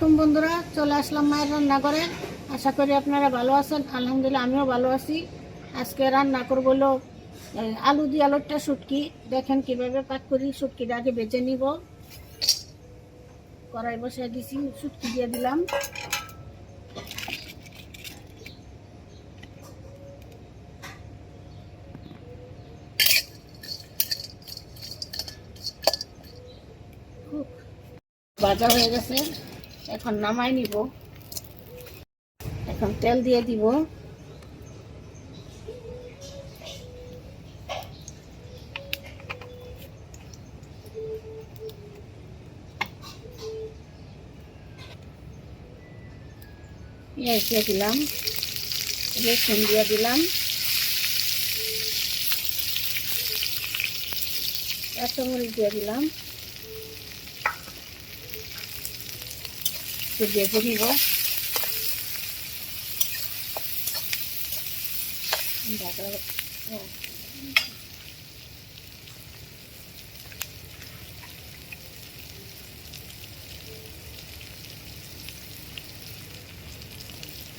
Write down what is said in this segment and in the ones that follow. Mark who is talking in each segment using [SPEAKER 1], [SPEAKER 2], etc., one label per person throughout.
[SPEAKER 1] আলাইকুম বন্ধুরা, চলে আসলাম মায়ের রান্নাঘরে। আশা করি আপনারা ভালো আছেন। আলহামদুলিল্লাহ, আমিও ভালো আছি। আজকে রান্না করব আলু দিয়ে আলুরটা শুটকি। দেখেন কীভাবে পাক করি, শুটকিটা আগে বেছে নিব। কড়াই বসিয়ে দিছি, শুটকি দিয়ে দিলাম। ভাজা হয়ে গেছে। এখন নামাই নিব। এখন তেল দিয়ে দিব। পেঁয়াজ দিয়ে দিলাম, রসুন দিয়ে দিলাম। কাঁচামরিচ দিয়ে দিলাম। একটু ভেজে নিব।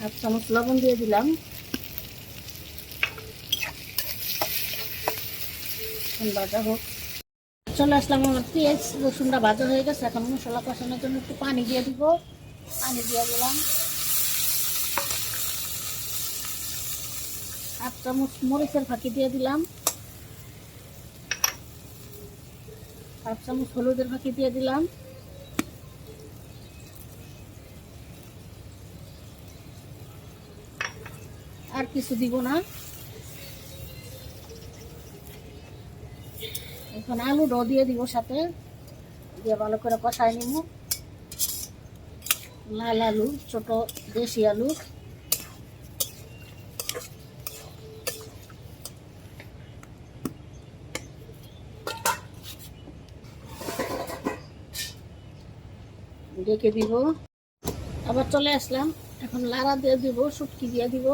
[SPEAKER 1] হাফ চামচ লবণ দিয়ে দিলাম। ভাজা হোক। চলে আসলাম আমার পেঁয়াজ, রসুনটা ভাজা হয়ে গেছে। এখন মশলা কষানোর জন্য একটু পানি দিয়ে দিব। পানি দিয়ে দিলাম। হাফ চামচ মরিচের ফাঁকি দিয়ে দিলাম। হাফ চামচ হলুদের ফাঁকি দিয়ে দিলাম। আর কিছু দিব না। এখন আলু ড দিয়ে দিব সাথে। দিয়ে ভালো করে কষাই নিব। লাল আলু, ছোট দেশি আলু। রেখে দিব। আবার চলে আসলাম। এখন লাড়া দিয়ে দিব, শুটকি দিয়ে দিব।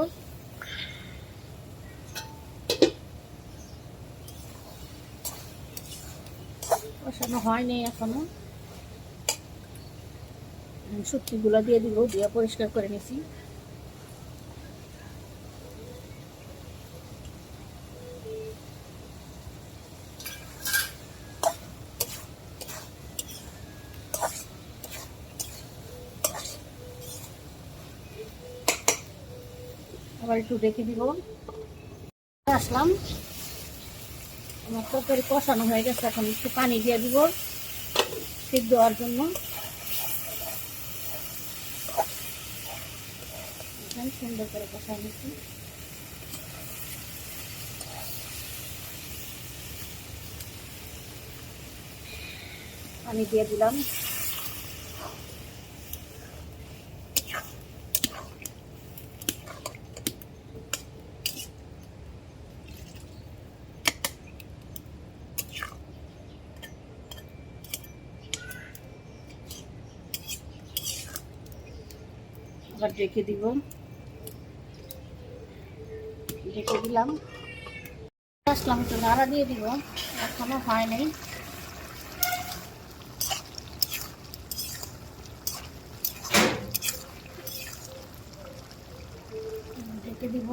[SPEAKER 1] কষানো হয়নি এখনও। শুটকিগুলো দিয়ে দিব, দিয়ে পরিষ্কার করে নিছি। আবার একটু রেখে দিব। আসলাম। আমার তরকারি কষানো হয়ে গেছে, এখন একটু পানি দিয়ে দিব সিদ্ধ হওয়ার জন্য। এখন সুন্দর করে কষা নিচ্ছি। পানি দিয়ে দিলাম। আবার রেখে দিব। রেখে দিলাম। আসলাম একটু নাড়া দিয়ে দিব। এখনও হয় নাই। রেখে দিব।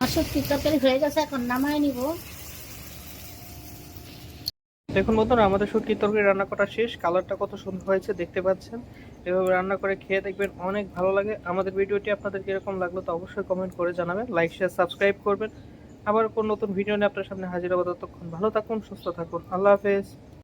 [SPEAKER 1] সত্যি তরকারি হয়ে গেছে, এখন নামাই নিব।
[SPEAKER 2] দেখুন বন্ধুরা, আমাদের শুটকির তরকারি রান্না করা শেষ। কালারটা কত সুন্দর হয়েছে, দেখতে পাচ্ছেন। এভাবে রান্না করে খেয়ে দেখবেন অনেক ভালো লাগে। আমাদের ভিডিওটি আপনাদের কীরকম লাগল তো অবশ্যই কমেন্ট করে জানাবেন। লাইক শেয়ার সাবস্ক্রাইব করবেন। আবার কোন নতুন ভিডিও নিয়ে আপনার সামনে হাজির হব ততক্ষণ। ভালো থাকুন, সুস্থ থাকুন। আল্লাহ হাফেজ।